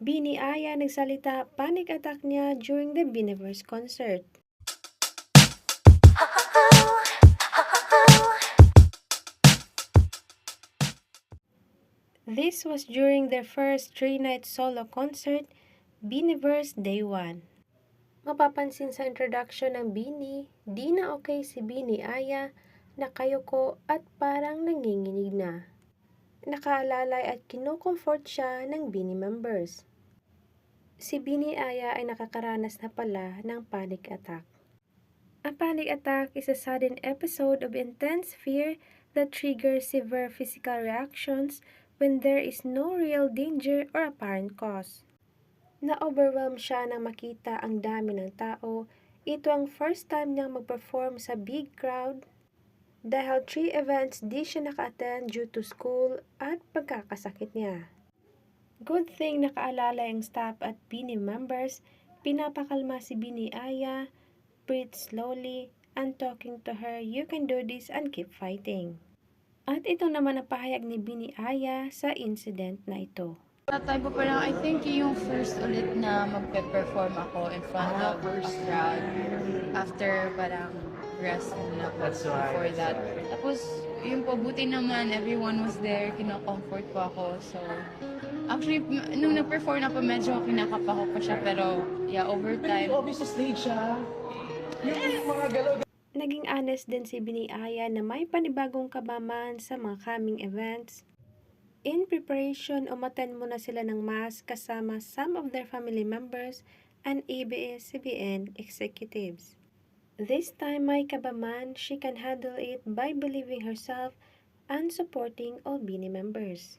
Bini Aya nagsalita panic attack niya during the Biniverse concert. This was during their first three-night solo concert, Biniverse Day 1. Mapapansin sa introduction ng Bini, di na okay si Bini Aya, nakayoko at parang nanginginig na. Nakaalalay at kinocomfort siya ng Bini members. Si Bini Aya ay nakakaranas na pala ng panic attack. A panic attack is a sudden episode of intense fear that triggers severe physical reactions when there is no real danger or apparent cause. Na-overwhelm siya nang makita ang dami ng tao. Ito ang first time niyang mag-perform sa big crowd dahil three events di siya naka-attend due to school at pagkakasakit niya. Good thing nakaalala ang staff at Bini members, pinapakalma si Bini Aya, breathe slowly, and talking to her, you can do this and keep fighting. At ito naman ang pahayag ni Bini Aya sa incident na ito. That time po parang I think yung first ulit na magpe-perform ako in front of a crowd after parang rest na po before that. Tapos yun po, buti naman everyone was there, kinocomfort po ako. So actually, m- nung nag-perform na po, medyo kinakapa ko pa siya pero yeah, over time. Obvious sa stage siya. Yung mga galaw Naging honest din si Bini Aya na may panibagong kabaman sa mga coming events. In preparation, umattend muna sila ng mass kasama some of their family members and ABS-CBN executives. This time my kabaman, she can handle it by believing herself and supporting all Bini members.